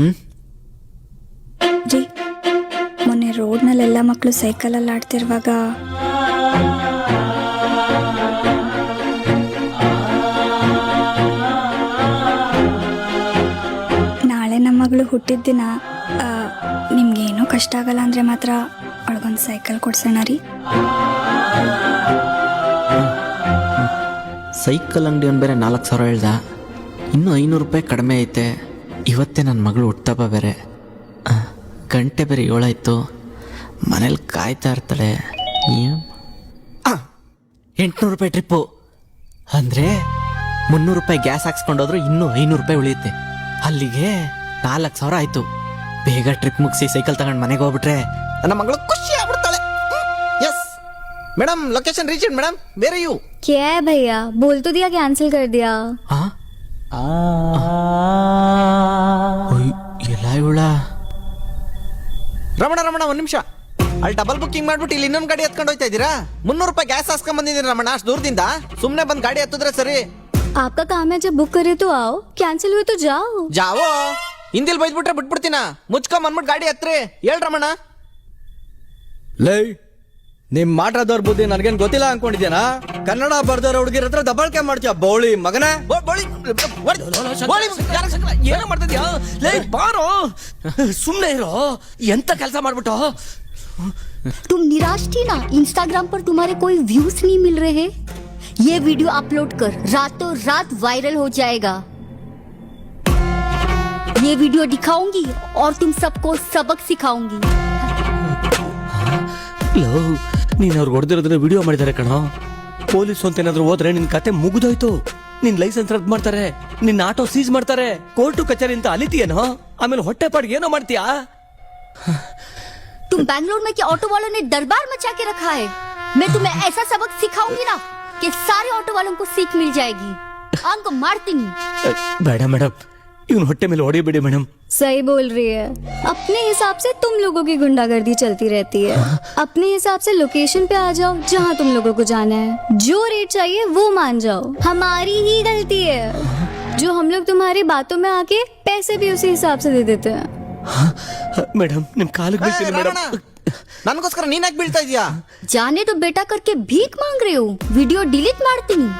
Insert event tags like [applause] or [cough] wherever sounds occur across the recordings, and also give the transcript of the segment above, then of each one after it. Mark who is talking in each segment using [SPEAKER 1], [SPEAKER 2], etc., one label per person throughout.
[SPEAKER 1] ಹ್ಞೂ
[SPEAKER 2] ರೀ ಮೊನ್ನೆ ರೋಡ್ನಲ್ಲೆಲ್ಲ ಮಕ್ಕಳು ಸೈಕಲಲ್ಲಿ ಆಡ್ತಿರುವಾಗ ನಾಳೆ ನಮ್ಮ ಮಗಳು ಹುಟ್ಟಿದ ದಿನ ನಿಮ್ಗೇನೂ ಕಷ್ಟ ಆಗಲ್ಲ ಅಂದರೆ ಮಾತ್ರ ಅವಳಗೊಂದು ಸೈಕಲ್ ಕೊಡ್ಸೋಣ ರೀ.
[SPEAKER 1] ಸೈಕಲ್ ಅಂಗಡಿ ಒಂದು ಬೇರೆ ನಾಲ್ಕು ಸಾವಿರ ಹೇಳ್ದ. ಇನ್ನೂ ಐನೂರು ರೂಪಾಯಿ ಕಡಿಮೆ ಐತೆ. ಇವತ್ತೇ ನನ್ನ ಮಗಳು ಹುಟ್ಟಬ್ಬ ಬೇರೆ ಆ, ಗಂಟೆ ಬೇರೆ ಏಳಾಯ್ತು ಮನೇಲಿ ಕಾಯ್ತಾ ಇರ್ತಾಳೆ ಎಂಟುನೂರು ರೂಪಾಯಿ ಟ್ರಿಪ್ಪು ಅಂದರೆ ಮುನ್ನೂರು ರೂಪಾಯಿ ಗ್ಯಾಸ್ ಹಾಕ್ಸ್ಕೊಂಡೋದ್ರು ಇನ್ನೂ ಐನೂರು ರೂಪಾಯಿ ಉಳಿಯುತ್ತೆ ಅಲ್ಲಿಗೆ ನಾಲ್ಕು ಸಾವಿರ ಆಯಿತು ಬೇಗ ಟ್ರಿಪ್ ಮುಗಿಸಿ ಸೈಕಲ್ ತಗೊಂಡು ಮನೆಗೆ ಹೋಗ್ಬಿಟ್ರೆ ನನ್ನ ಮಗಳು ಖುಷಿ ಆಗ್ಬಿಡ್ತಾಳೆ yes madam location reach madam ಬೇರೆ ಯು
[SPEAKER 3] क्या है भैया बोल तो दिया कैंसिल कर दिया
[SPEAKER 1] ರಮಣ ರಮಣ ಒಂದ್ ನಿಮಿಷ ಅಲ್ಲಿ ಡಬಲ್ ಬುಕ್ಕಿಂಗ್ ಮಾಡ್ಬಿಟ್ಟು ಇಲ್ಲಿ ಇನ್ನೊಂದು ಗಾಡಿ ಎತ್ಕೊಂಡು ಹೋಯ್ತಾ ಇದ್ದೀರಾ ಮುನ್ನೂರು ರೂಪಾಯಿ ಗ್ಯಾಸ್ ಹಾಸ್ಕೊಂಡ್ ಬಂದಿದ್ದೀನಿ ರಮಣ ಅಷ್ಟು ದೂರದಿಂದ ಸುಮ್ಮನೆ ಬಂದು ಗಾಡಿ ಹತ್ತಿದ್ರೆ ಸರಿ
[SPEAKER 3] आपका काम है जब बुक करे तो आओ कैंसिल हुए तो जाओ
[SPEAKER 1] ಜಾವೋ ಹಿಂದಿಲ್ ಬೈದ್ಬಿಟ್ರೆ ಬಿಟ್ಬಿಡ್ತೀನ ಮುಚ್ಕೊಂಡ್ ಬಂದ್ಬಿಟ್ಟು ಗಾಡಿ ಹತ್ರಿ ಹೇಳ್ ರಮಣ
[SPEAKER 4] ಲೈ ನಿಮ್ ಮಾಟದವ್ರ ಬುದ್ಧಿ ನನ್ಗೇನ್ ಗೊತ್ತಿಲ್ಲ ಅನ್ಕೊಂಡಿದ್ಯಾನ ಕನ್ನಡ ಬರ್ದವ್ರ ಹುಡುಗಿರ ಹತ್ರ ದಬಾಳ್ಕೆ ಮಾಡ್ತೀಯ ಬೌಳಿ ಮಗನೇ
[SPEAKER 1] ಓ, ಬೋಳಿ, ಬೋಳಿ, ಬೋಳಿ, ಯಾರಕ್ಕೆ ಸಂಕಟ? ಏನೋ ಮಾಡ್ತಿದ್ಯಾ
[SPEAKER 5] ಲೇ ಬಾರೋ ಸುಮ್ನೆ ಇರೋ ಎಂತ ಕೆಲಸ ಮಾಡ್ಬಿಟ್ಟು
[SPEAKER 3] तुम निराश थी ना इंस्टाग्राम पर तुम्हारे कोई व्यूज नहीं मिल रहे ये वीडियो अपलोड कर रातों रात वायरल हो जाएगा ये वीडियो दिखाऊंगी और तुम सबको सबक सिखाऊंगी
[SPEAKER 5] ಲೋ ನೀನ್ ಅವ್ರಿಗೆ ಹೊಡೆದಿರೋದನ್ನ ವಿಡಿಯೋ ಮಾಡಿದಾರೆ ಕಣೋ ಪೊಲೀಸ್ ಅಂತ ಏನಾದ್ರು ಹೋದ್ರೆ ನಿನ್ ಕತೆ ಮುಗಿದೋಯ್ತು ನಿನ್ ಲೈಸೆನ್ಸ್ ರದ್ದು ಮಾಡ್ತಾರೆ ನಿನ್ ಆಟೋ ಸೀಸ್ ಮಾಡ್ತಾರೆ ಕೋರ್ಟು ಕಚೇರಿ ಅಂತ ಅಲಿತೀಯೇನೋ ಆಮೇಲೆ ಹೊಟ್ಟೆ ಪಾಡ್ಗೆ ಏನೋ ಮಾಡ್ತೀಯಾ
[SPEAKER 3] तुम बैंगलोर में क्या ऑटो वालों ने दरबार मचा के रखा है मैं तुम्हें ऐसा सबक सिखाऊंगी ना कि सारे ऑटो वालों को सीख मिल जाएगी अंक मारती नहीं
[SPEAKER 5] ಅಹ್, ಬೇಡ ಮೇಡಮ್ ಇವ್ನ ಹೊಟ್ಟೆ ಮೇಲೆ ಹೊಡಿಬೇಡಿ ಮೇಡಮ್
[SPEAKER 3] सही बोल रही है अपने हिसाब से तुम लोगों की गुंडागर्दी चलती रहती है अपने हिसाब से लोकेशन पे आ जाओ जहाँ तुम लोगों को जाना है जो रेट चाहिए वो मान जाओ हमारी ही गलती है जो हम लोग तुम्हारी बातों में आके पैसे भी उसी हिसाब से दे देते हैं
[SPEAKER 5] ಮೇಡಮ್ ನಿಮ್ ಕಾಲಿಗೆ ಬೀಳ್ತೀನಿ ಮೇಡಮ್
[SPEAKER 1] ರಮಣ ನನಗೋಸ್ಕರ ನೀನ್ ಯಾಕೆ ಬೀಳ್ತಾ ಇದೀಯಾ
[SPEAKER 3] जाने तो बेटा करके भीख मांग रहे हो वीडियो डिलीट मारती नहीं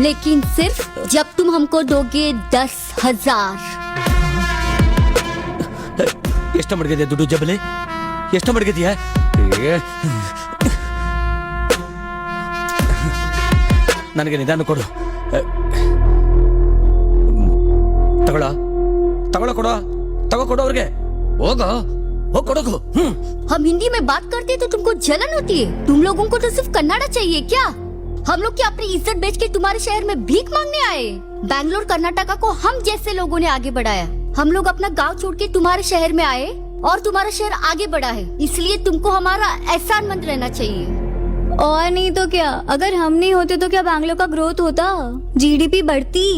[SPEAKER 3] लेकिन सिर्फ जब तुम हमको दोगे दस हजार
[SPEAKER 5] ಎಷ್ಟು ಮಡಗಿದ್ಯಾ ದುಡ್ಡು ಜಬಲೆ ಎಷ್ಟು ಮಡಗಿದ್ಯಾ ನನಗೆ ನಿಧಾನ ಕೊಡು ತಗೊಳ ತಗೊಳ ಕೊಡ ತಗೋ ಕೊಡು ಅವ್ರಿಗೆ ಹೋಗೋ ಹೋಗ್ ಕೊಡೋಗು ಹ್ಮ್
[SPEAKER 3] हम हिंदी में बात करते हैं तो तुमको जलन होती है तुम लोगों को तो सिर्फ कन्नाडा चाहिए क्या हम लोग क्या अपनी इज्जत बेच के तुम्हारे शहर में भीख मांगने आए बैंगलोर कर्नाटका को हम जैसे लोगों ने आगे बढ़ाया हम लोग अपना गांव छोड़ के तुम्हारे शहर में आए और तुम्हारा शहर आगे बढ़ा है इसलिए तुमको हमारा एहसान मंद रहना चाहिए और नहीं तो क्या अगर हम नहीं होते तो क्या बैंगलोर का ग्रोथ होता जीडीपी बढ़ती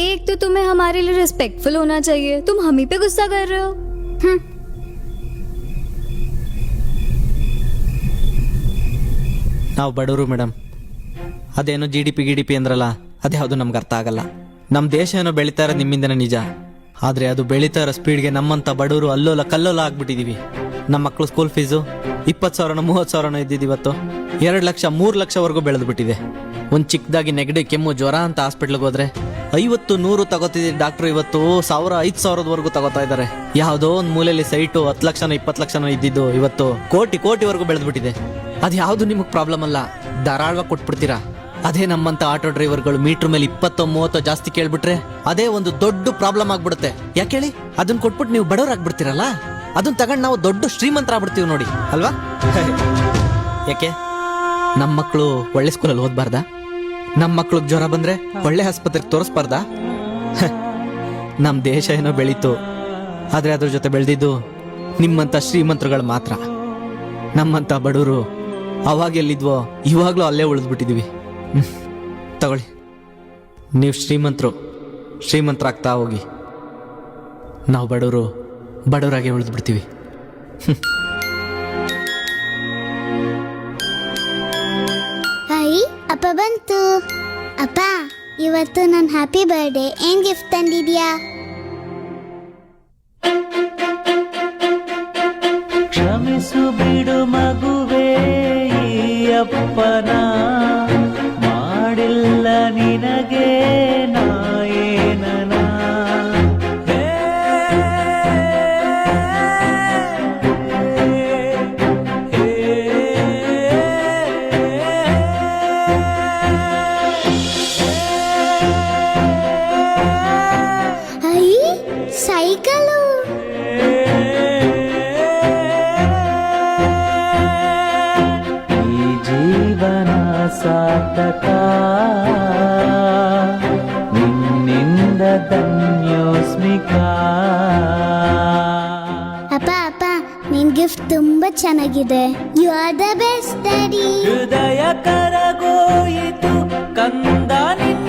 [SPEAKER 3] एक तो तुम्हें हमारे लिए रिस्पेक्टफुल होना चाहिए तुम हम ही पे गुस्सा कर रहे हो हम्म
[SPEAKER 1] ನಾವು ಬಡವರು ಮೇಡಮ್ ಅದೇನೋ ಜಿ ಡಿ ಪಿ ಗಿ ಡಿ ಪಿ ಅಂದ್ರಲ್ಲ ಅದ್ಯಾವುದು ನಮ್ಗೆ ಅರ್ಥ ಆಗಲ್ಲ. ನಮ್ಮ ದೇಶ ಏನೋ ಬೆಳೀತಾ ಇರೋದು ನಿಮ್ಮಿಂದನೇ ನಿಜ. ಆದರೆ ಅದು ಬೆಳೀತಾ ಇರೋ ಸ್ಪೀಡ್ಗೆ ನಮ್ಮಂಥ ಬಡವರು ಅಲ್ಲೋಲ ಕಲ್ಲೋಲ ಆಗ್ಬಿಟ್ಟಿದೀವಿ. ನಮ್ಮ ಮಕ್ಕಳು ಸ್ಕೂಲ್ ಫೀಸು ಇಪ್ಪತ್ತು ಸಾವಿರನೋ, ಮೂವತ್ತು ಸಾವಿರನೋ ಇದ್ದಿದ್ದು ಇವತ್ತು. ಎರಡು ಲಕ್ಷ, ಮೂರು ಲಕ್ಷವರೆಗೂ ಬೆಳೆದು ಬಿಟ್ಟಿದೆ ಒಂದು ಚಿಕ್ಕದಾಗಿ ನೆಗಡಿ, ಕೆಮ್ಮು, ಜ್ವರ ಅಂತ ಹಾಸ್ಪಿಟ್ಲಿಗೆ ಹೋದ್ರೆ ಐವತ್ತು, ನೂರು ತಗೋತಿದ್ದ ಡಾಕ್ಟ್ರು ಇವತ್ತು, ಸಾವಿರ, ಐದು ಸಾವಿರದವರೆಗೂ ತಗೋತಾ ಇದ್ದಾರೆ. ಯಾವುದೋ ಒಂದು ಮೂಲೆಯಲ್ಲಿ ಸೈಟು ಹತ್ತು ಲಕ್ಷನೋ, ಇಪ್ಪತ್ತು ಲಕ್ಷನೋ ಇದ್ದಿದ್ದು ಇವತ್ತು ಕೋಟಿ, ಕೋಟಿವರೆಗೂ ಬೆಳೆದ್ಬಿಟ್ಟಿದೆ. ಅದು ಯಾವುದು ನಿಮಗೆ ಪ್ರಾಬ್ಲಮ್ ಅಲ್ಲ? ಧಾರಾಳವಾಗಿ ಕೊಟ್ಬಿಡ್ತೀರಾ? ಅದೇ ನಮ್ಮಂತ ಆಟೋ ಡ್ರೈವರ್ಗಳು ಮೀಟರ್ ಮೇಲೆ ಇಪ್ಪತ್ತೋ ಮೂವತ್ತೋ ಜಾಸ್ತಿ ಕೇಳ್ಬಿಟ್ರೆ ಅದೇ ಒಂದು ದೊಡ್ಡ ಪ್ರಾಬ್ಲಮ್ ಆಗ್ಬಿಡುತ್ತೆ. ಯಾಕೆ ಹೇಳಿ? ಅದನ್ನ ಕೊಟ್ಬಿಟ್ಟು ನೀವು ಬಡವರಾಗ್ಬಿಡ್ತೀರಲ್ಲ? ಅದನ್ನ ತಗೊಂಡು ನಾವು ದೊಡ್ಡ ಶ್ರೀಮಂತರಾಗ್ಬಿಡ್ತೀವಿ ನೋಡಿ. ಅಲ್ವಾ? [laughs] ಯಾಕೆ? ನಮ್ಮ ಮಕ್ಕಳು ಒಳ್ಳೆ ಸ್ಕೂಲಲ್ಲಿ ಓದ್ಬಾರ್ದಾ? ನಮ್ಮ ಮಕ್ಳಿಗೆ ಜ್ವರ ಬಂದ್ರೆ ಒಳ್ಳೆ ಆಸ್ಪತ್ರೆಗೆ ತೋರಿಸ್ಬಾರ್ದಾ? [laughs] ನಮ್ಮ ದೇಶ ಏನೋ ಬೆಳೀತು. ಆದ್ರೆ ಅದ್ರ ಜೊತೆ ಬೆಳೆದಿದ್ದು ನಿಮ್ಮಂತ ಶ್ರೀಮಂತರುಗಳು ಮಾತ್ರ. ನಮ್ಮಂತ ಬಡವರು ಅವಾಗ ಎಲ್ಲಿದ್ವೋ ಇವಾಗಲೂ ಅಲ್ಲೇ ಉಳಿದ್ಬಿಟ್ಟಿದೀವಿ. ಹ್ಮ್. ತಗೊಳ್ಳಿ. ನೀವು ಶ್ರೀಮಂತರು, ಶ್ರೀಮಂತರಾಗ್ತಾ ಹೋಗಿ. ನಾವು ಬಡವರು, ಬಡವರಾಗೆ ಉಳಿದ್ಬಿಡ್ತೀವಿ
[SPEAKER 6] ಹಾಯ್, ಅಪ್ಪ ಬಂತು. ಅಪ್ಪ, ಇವತ್ತು ನನ್ನ ಹ್ಯಾಪಿ ಬರ್ಡೇ ಏನ್ ಗಿಫ್ಟ್ ತಂದಿದ್ಯಾ?
[SPEAKER 7] ಸಾರ್ಥಕ ನಿನ್ನಿಂದ ಧನ್ಯೋಸ್ಮಿಕಾ.
[SPEAKER 6] ಅಪ್ಪ ಅಪ್ಪ ನಿನ್ ಗಿಫ್ಟ್ ತುಂಬಾ ಚೆನ್ನಾಗಿದೆ. You are the best daddy
[SPEAKER 7] ಹೃದಯ ಕರಗೋಯಿತು ಕಂದ ನಿನ್ನ